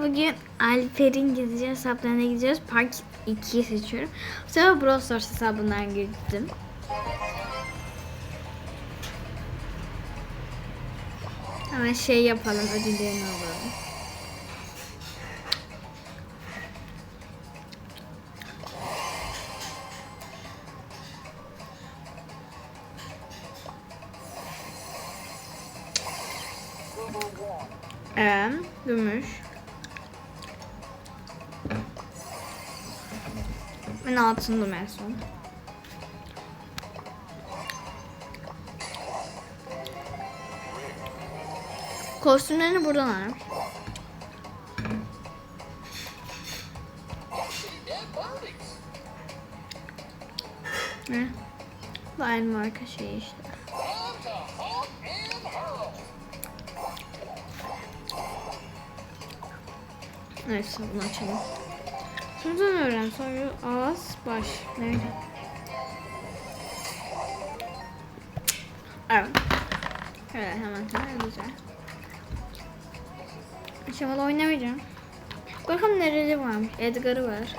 bugün Alper'in gideceği hesaplarına gideceğiz. Park 2'yi seçiyorum. Bu sefer Brawl Stars hesabından girdim. Hemen şey yapalım ödüllerini alalım. Ben altındım en son. Kostümlerini buradan alırım. Ne? Aynı marka şey işte. Neyse bunu açalım. Sonradan öğren. Sonra ağız, baş. Nerede? Evet. Evet hemen hemen güzel. Aşamalı oynamayacağım. Bakalım nerede varmış. Edgar'ı var.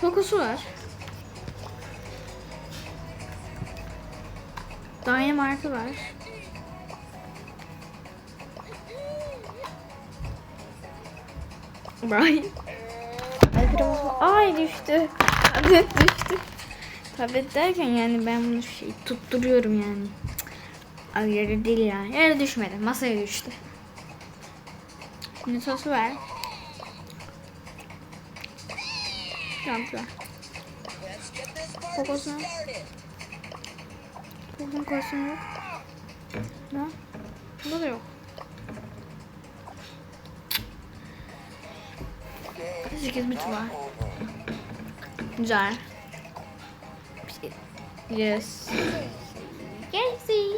Fokusu var. Dynamite'ı var. Brian. Var. Ay düştü. Tablet düştü. Tablet derken yani ben bunu şey tutturuyorum yani. Ay yere değil ya. Yere düşmedi. Masaya düştü. Şimdi sosu ver. Tamam güzel. Kokosunu. Kokosun kokosunu yok. Ne? Bunda da yok. Sekiz bit var. Güzel. Yes. Yesi.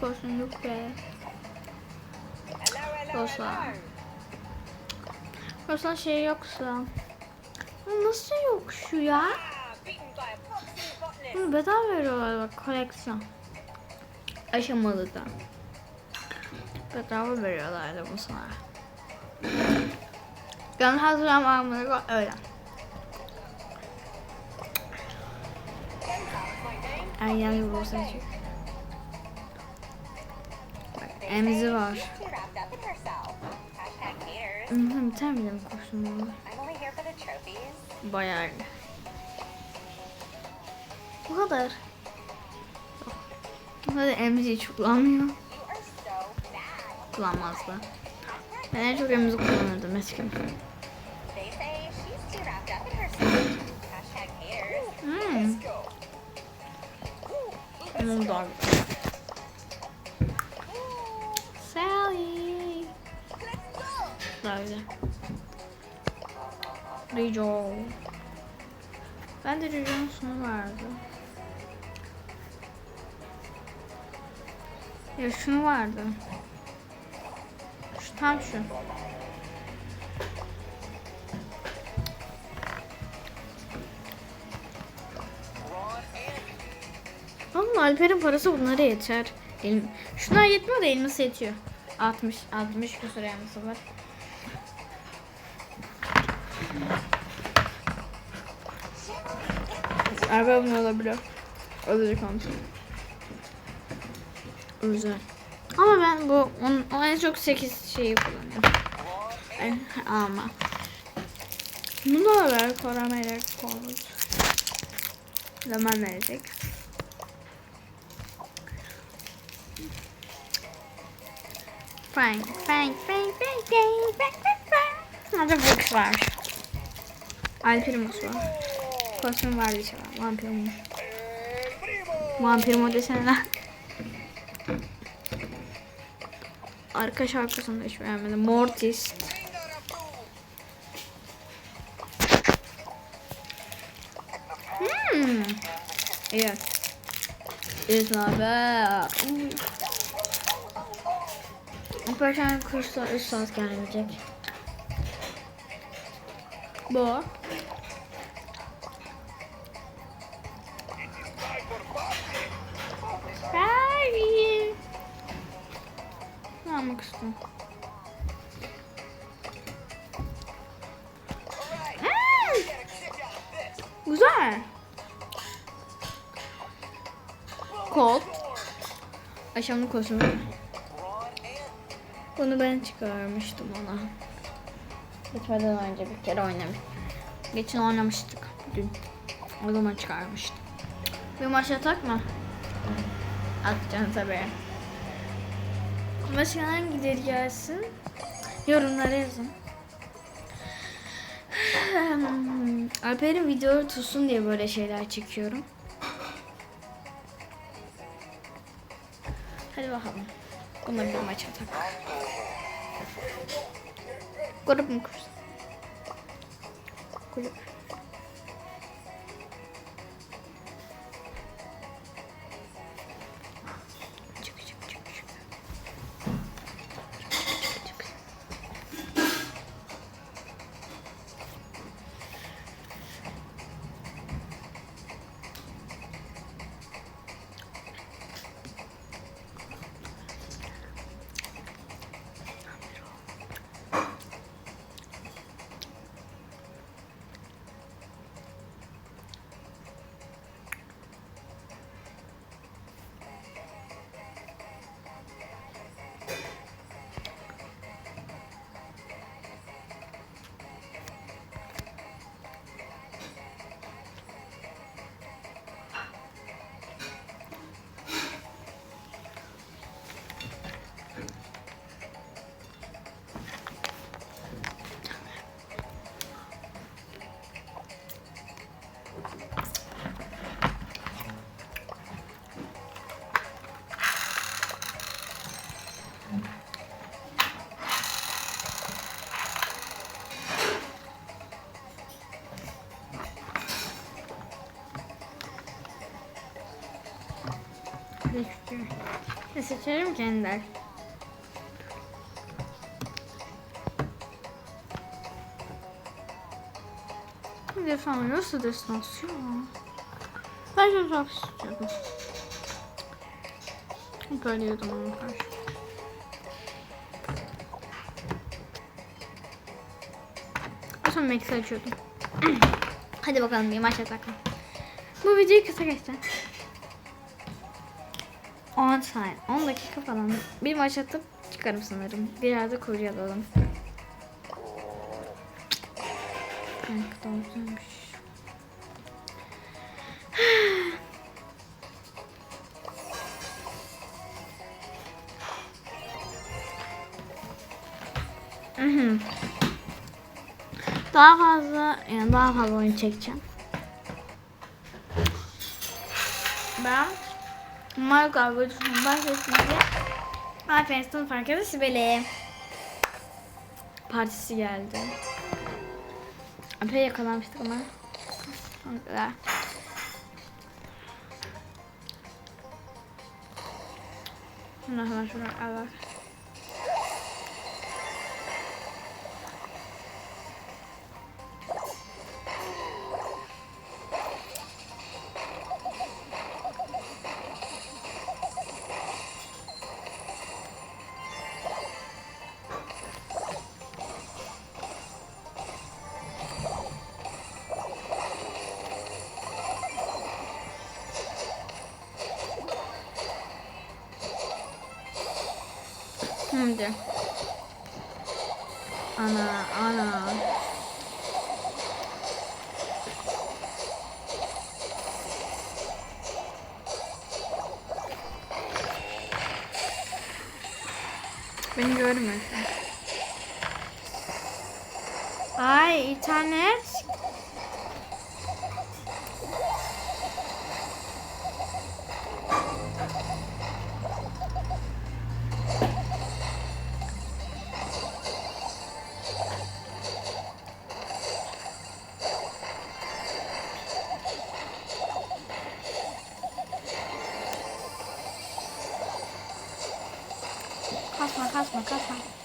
Kokosunu yok be. Olsa. Olsa şey yoksa. Nasıl yok şu ya? Bedava veriyorlar bak koleksiyon. Aşamalı da. Bedava veriyorlardı bu sana. Ben hazırlam almalı öyle. Ergen gibi olsa çok. Bak, Emzi var. too wrapped up in herself. Hashtag haters. Hı, bir tane bile mi koştum. Bayağı. Bu kadar. Bu kadar emzi hiç kullanmıyor. You Ben en çok emzi kullanırdım eskiden. Hmm. Ama bu daha güzel. Sally. Daha güzel. Rico. Ben de Rico'nun sonu vardı. Ya şunu vardı. Tam şu. Ama Alper'in parası bunlara yeter. Elim, şunlar yetmiyor da elması yetiyor. 60, 60 küsur elması var. Araba bunu olabilir. Olacak olmuş. Özel. Ama ben bu onun, onun en çok 8 şeyi kullanıyorum. Ama. Bunu da ver. Korameler koymuş. Zaman verecek. Frank, Frank, Frank, Frank, Frank, Frank, Frank, Frank. Orada Brooks var. Alpirimus var. Kostüm var bir şey var. Vampirmus. Vampirmo desene lan. Arka şarkısını da hiç beğenmedim. Mortis. Hmm. Evet. Evet abi. Operasyon kursa 3 saat gelecek. Bu. kalmak istiyorum. Hmm. Güzel. Kolt. Akşamın kosunu. Bunu ben çıkarmıştım ona. Gitmeden önce bir kere oynamış. Geçen oynamıştık dün. O zaman çıkarmıştım. Bir maça takma. Atacağım tabii. Başka hangileri gelsin? Yorumlara yazın. Alper'in videoyu tutsun diye böyle şeyler çekiyorum. Hadi bakalım. Buna bir maç atak. Grup mu kursun? Grup. Seçiyorum? Ne seçerim ki Ender? Ne sanıyorsa destinasyon. Ben şunu çok istiyordum. Hep öyle diyordum ona karşı. Sonra Max'i açıyordum. Hadi bakalım bir maç atakla. Bu videoyu kısa geçeceğim. 10 saniye, 10 dakika falan bir maç atıp çıkarım sanırım. Kurcalayalım. Ne kadar güzelmiş. Mhm. daha fazla yani daha fazla oyun çekeceğim. Ben Mario Kart videosunun bahsettiğinde Aferin sınıf arkadaşı Sibel'e partisi geldi. Epey yakalanmıştık ama. Güzel. Hemen hemen şunu al bak. Görmüyorsun. Ay internet. Maka, 卡斯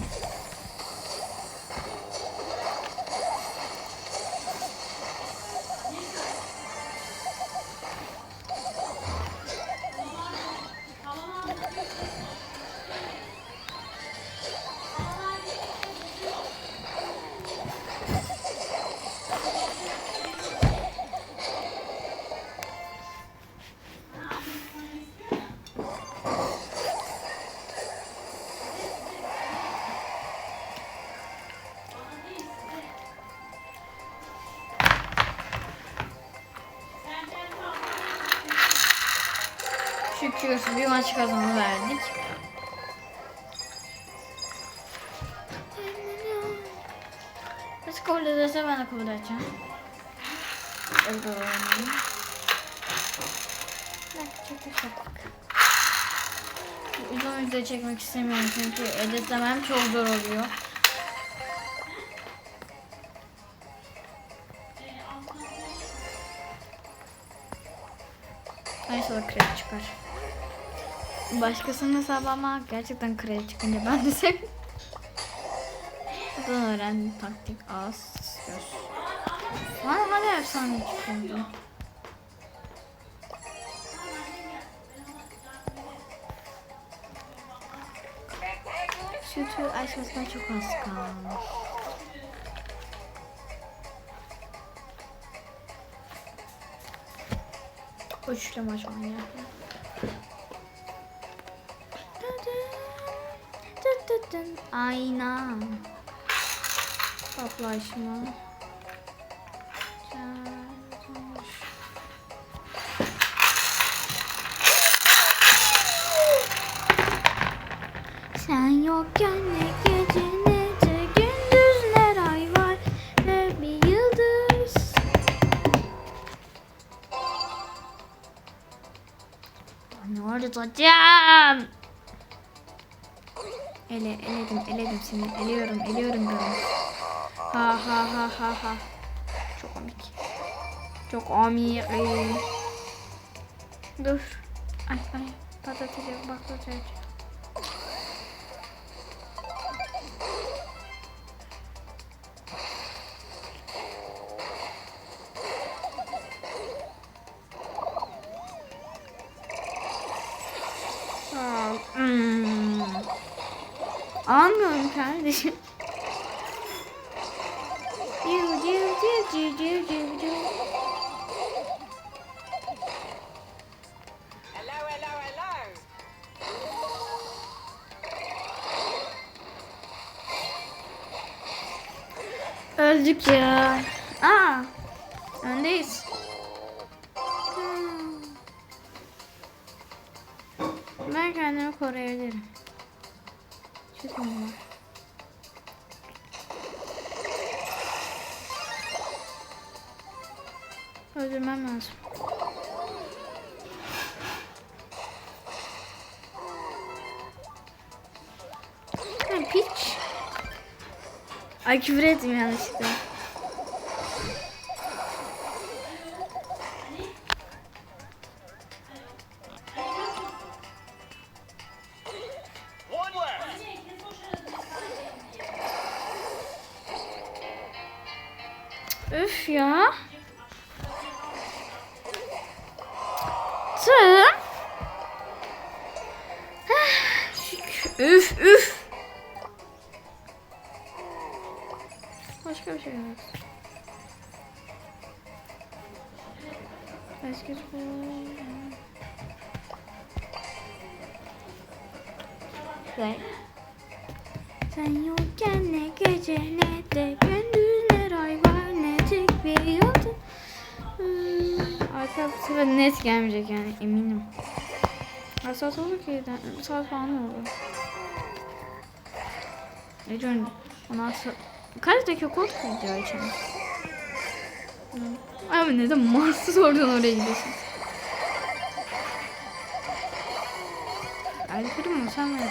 you 3-2 bir maç kazanıverdik. Biz kabul ederse ben de kabul edeceğim. Öyle oynayayım. Çok çok Uzun video çekmek istemiyorum çünkü editlemem çok zor oluyor. Neyse o kredi çıkar. Başkasının hesabı gerçekten kredi çıkınca ben de sev. Buradan öğrendim taktik az göz. Bana hala efsane çıkıyordu. Sütü açmasına çok az kalmış. Üçlü maç manyak. Ayna. Toplaşma. Sen yokken ne gece ne de gündüzler ay var ve bir yıldız. Ne oldu hocam? Ele, eledim, eledim seni. Eliyorum, eliyorum canım. Ha ha ha ha ha. Çok komik. Çok komik. Dur. Ay ay. Patlatacak, patlatacak. Aa, Öldük ya. Aa, öndeyiz. Hmm. Ben kendimi koruyabilirim. Çözüm var. Öldürmem lazım. Ay küfür ettim yanlışlıkla. Üf ya. Güzel. Sen yokken ne gece ne de gündüzler ay var ne tek bir yıldız. Hmm, Arka bu sefer net gelmeyecek yani eminim. Saat olur ki saat falan oldu. Ne diyorsun? Ondan sonra kaç dakika oldu video için? Hı. Ay ama neden Mars'ı oradan oraya gidiyorsun? Alper'im sen de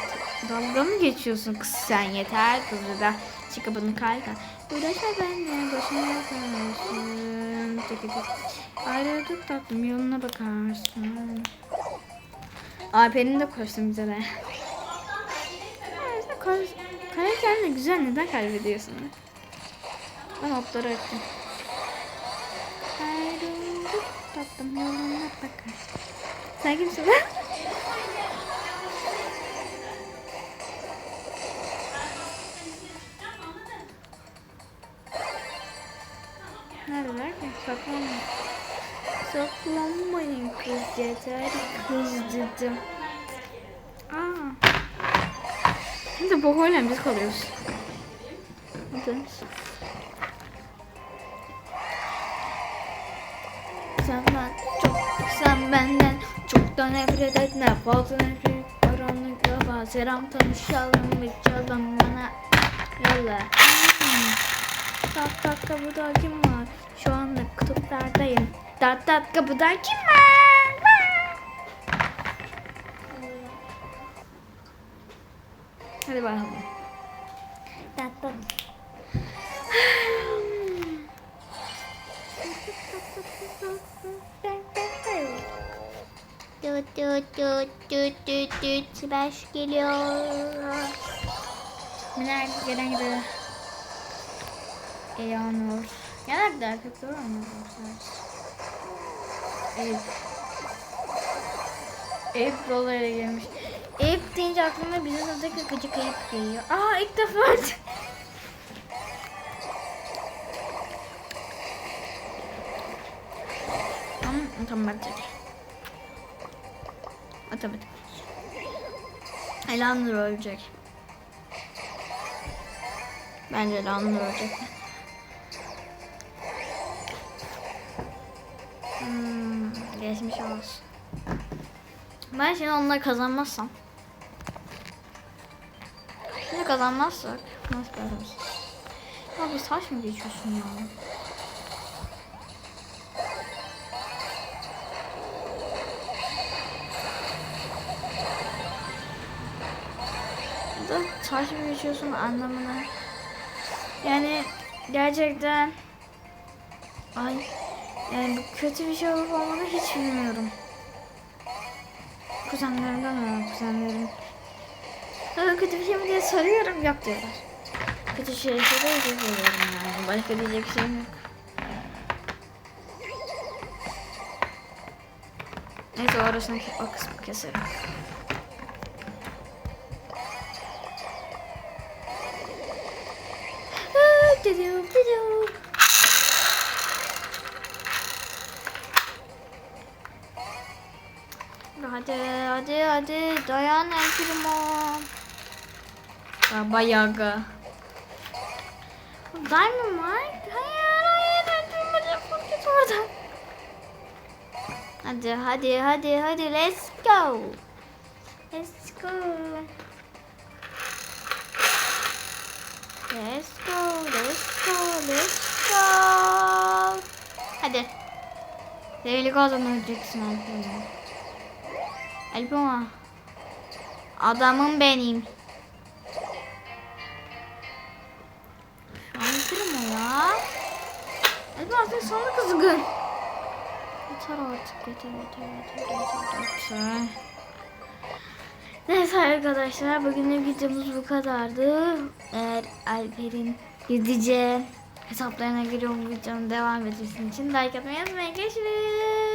dalga mı geçiyorsun kız sen yeter kızı da çıkıp bunu kalka. Uğraşma benimle boşuna yaparsın. Tık tık. Ayrıldık tatlım yoluna bakarsın. Alper'in de koşsun bize de. Kalecen de güzel neden kaybediyorsun? Ben hopları ettim. Ayrıldık tatlım yoluna bakarsın. Sen kimsin? Neredeler ki? Saklanmayın. Saklanmayın kız yeter kız dedim. Aa. Şimdi bu oyla biz kalıyoruz. Sen ben çok, sen benden çok Karanlıktan nefret etme. Fazla nefret karanlık yapma. Selam tanışalım. Geçelim bana. Yolla. Hmm. Tak tak kapıda kim var? Şu anda kutuplardayım. Tak tak kapıda kim var? Hadi bakalım. Tak tak. Tut tut tut tut tut tut Sibel geliyor. Neler gelen gibi. Eyanur. Genelde erkekler oynuyorlar. Eyüp. Eyüp dolayla gelmiş. Eyüp deyince aklıma bizim sınıftaki gıcık Eyüp geliyor. Aa ilk defa. Tamam, otomatik. Otomatik. Elanur ölecek. Bence Elanur ölecek. Hmm, geçmiş olsun. Ben şimdi onunla kazanmazsam. Şimdi kazanmazsak nasıl kazanırız? Ya bir saç mı geçiyorsun ya? da taş mı geçiyorsun anlamına. Yani gerçekten ay yani bu kötü bir şey olup olmadığını hiç bilmiyorum. Kuzenlerimden mi kuzenlerim? Ha, kötü bir şey mi diye soruyorum yok diyorlar. Kötü şey ise de özür diliyorum yani. Başka diyecek şeyim yok. Neyse orasını o kısmı keserim. Gidiyorum, gidiyorum. Hadi, hadi, hadi. Dayan El Primo. Baba Yaga. Diamond var. Hayır, hayır. El Primo defol git oradan. Hadi, hadi, hadi, hadi. Let's go. Let's go. Let's go, let's go, let's go. Hadi. Develi kazanacaksın Alpoma. Alpoma. Adamım benim. Alpoma ya. Alpoma sen sana kızgın. Yeter artık yeter yeter yeter yeter yeter. Neyse arkadaşlar bugünlük videomuz bu kadardı. Eğer Alper'in gizlice hesaplarına giriyor bu videonun devam etmesi için like atmayı unutmayın. Görüşürüz.